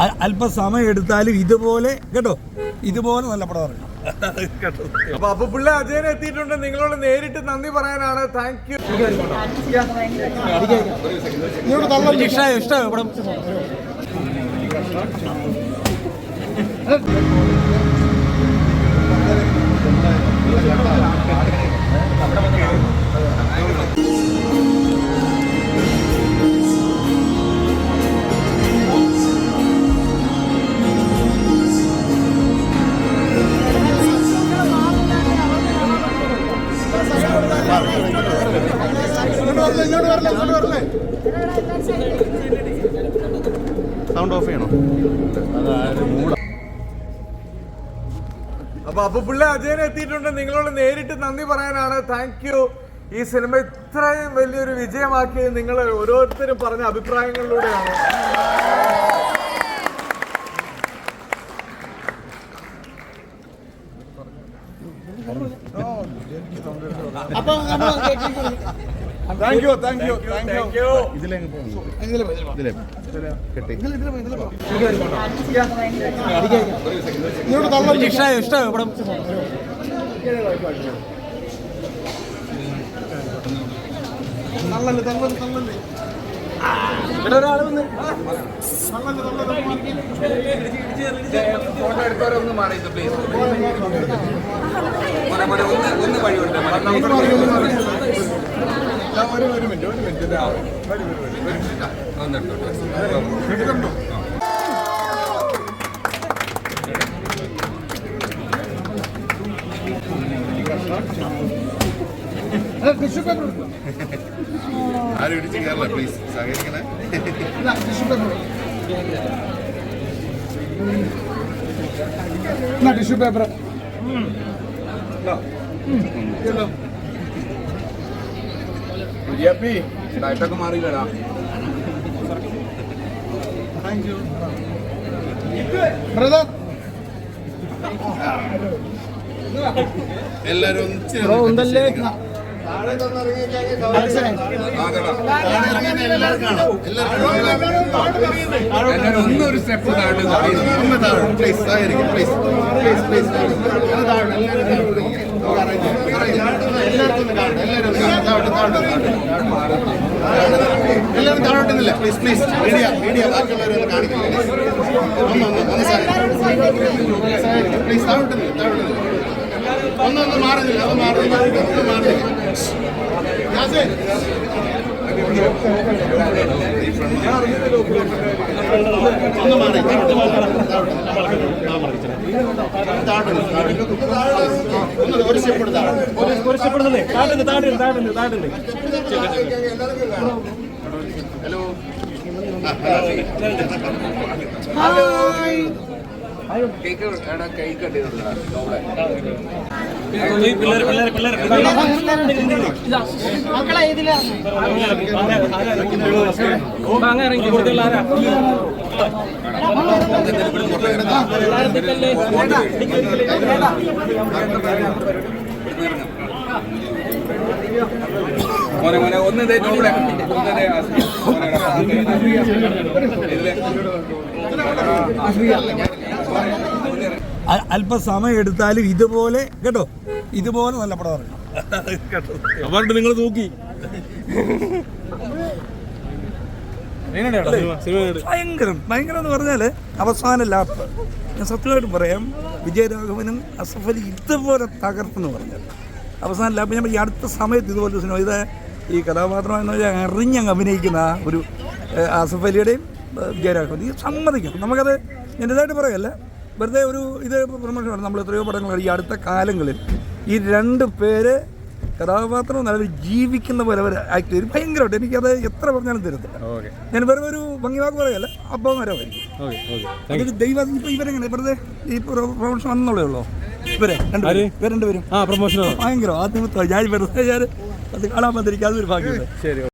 അ- അല്പം സമയം എടുത്താലും ഇതുപോലെ കേട്ടോ? ഇതുപോലെ നല്ല പടം ഇറങ്ങും. കേട്ടോ. അപ്പൊ അപ്പൊ പിള്ളേ അജയൻ എത്തിയിട്ടുണ്ട്. നിങ്ങളോട് നേരിട്ട് നന്ദി പറയാനാണ്. താങ്ക് യു ഇഷ്ടമായി ഇഷ്ടം പടം? സൗണ്ട് ഓഫ് ചെയ്യണോ? അപ്പൊ അപ്പൊ പുള്ളി അജയൻ എത്തിയിട്ടുണ്ട്. നിങ്ങളോട് നേരിട്ട് നന്ദി പറയാനാണ്. താങ്ക് യു ഈ സിനിമ ഇത്രയും വലിയൊരു വിജയമാക്കിയത് നിങ്ങൾ ഓരോരുത്തരും പറഞ്ഞ അഭിപ്രായങ്ങളിലൂടെയാണ്. Thank you thank you thank you thank you ഇതിലേ ഇതിലേ കെട്ടി. ഇഷ്ടമായി ഇഷ്ടമായി. പടം ഇവിടെ ഒരാൾ വന്ന്. ഫോട്ടോ എടുത്തവരൊന്ന് മാറി പ്ലീസ് ഒന്ന് വഴി കൊടുത്തേ. ഒരു ഒരു മിനിറ്റ് ഒരു മിനിറ്റ് ഒന്ന് ആരും ഇടിച്ച് കയറില്ല പ്ലീസ് സഹകരിക്കണേ. ടിഷ്യൂ പേപ്പർ ഡയറ്റൊക്കെ മാറിയില്ലടാ. ബ്രദർ. എല്ലാരും ഒന്നൊരു സ്റ്റെപ്പ് താഴെ ഒന്ന് താഴെ പ്ലീസ് സഹകരിക്കും പ്ലീസ് പ്ലീസ് പ്ലീസ് ഒന്ന് എല്ലാവരും എല്ലാവർക്കും ഒന്ന് എല്ലാവരും എല്ലാവരും താഴോട്ട് പ്ലീസ് പ്ലീസ് മീഡിയ മീഡിയ ബാക്കിയുള്ളവരെ കാണിക്കില്ല ഒന്ന് ഒന്ന് ഒന്ന് സഹകരിക്കും പ്ലീസ് താഴോട്ട് നില്ല താഴോട്ട് നില്ല ഒന്നൊന്ന് മാറുന്നില്ല അത് മാറുന്നില്ല ഒന്ന് മാറുന്നില്ല ഒന്ന് മാറി താഴോട്ട് താഴോട്ട് താഴോട്ട് ഒന്ന് ഒരു സ്റ്റെപ്പ് എടുത്താണ് ഹലോ കേക്ക് കൈ കട്ടിട്ടുള്ളതാ മക്കളെ മോനെ മോനെ ഒന്ന് ഇതേ എടാ, ഇതിലെ അ- അല്പം സമയം എടുത്താലും ഇതുപോലെ കേട്ടോ? ഇതുപോലെ നല്ല പടം ഇറങ്ങും. നിങ്ങൾ തൂക്കി. ഭയങ്കരം ഭയങ്കരം. എന്ന് പറഞ്ഞാൽ അവസാന ലാപ്പ് ഞാൻ സത്യമായിട്ട് പറയാം വിജയരാഘവനും അസഫ് അലി ഇതുപോലെ തകർത്തെന്ന് പറഞ്ഞാൽ അവസാന ലാപ്പ് ഞാൻ ഈ അടുത്ത സമയത്ത് ഇതുപോലെ സിനിമ ഇത് ഈ കഥാപാത്രം എന്ന് വെച്ചാൽ അറിഞ്ഞങ്ങ് അഭിനയിക്കുന്ന ഒരു അസഫലിയുടെയും ആസഫ് അലിയുടെയും ഏഹ്, വിജയരാഘവൻ ഈ സമ്മതിക്കണം നമുക്കത് എന്റെതായിട്ട് പറയല്ല. വെറുതെ ഒരു ഇത് പ്രമോഷൻ നമ്മൾ എത്രയോ പടങ്ങൾ ഈ അടുത്ത കാലങ്ങളിൽ ഈ രണ്ട് പേര് കഥാപാത്രം നല്ല ജീവിക്കുന്ന പോലെ അവർ ആക്ട് ചെയ്തു. ഭയങ്കരമായിട്ട്. എനിക്കത് എത്ര പറഞ്ഞാലും തരത്തില്ല. ഞാൻ വെറുതെ ഒരു ഭംഗിവാക്ക് പറയല്ല അപ്പം വരവായിരിക്കും അതൊരു ദൈവം ഇപ്പൊ ഇവരെങ്ങനെ? വെറുതെ ഈ പ്രൊമോഷൻ വന്നുള്ളേ ഉള്ളൂ. ഇവരെ രണ്ടുപേരും ഇവർ രണ്ടുപേരും ഭയങ്കര ആദ്യമത്തെ ഞാൻ വെറുതെ ഞാൻ അത് കാണാൻ വന്നിരിക്കും അതൊരു ഭാഗ്യമുണ്ട് ശരി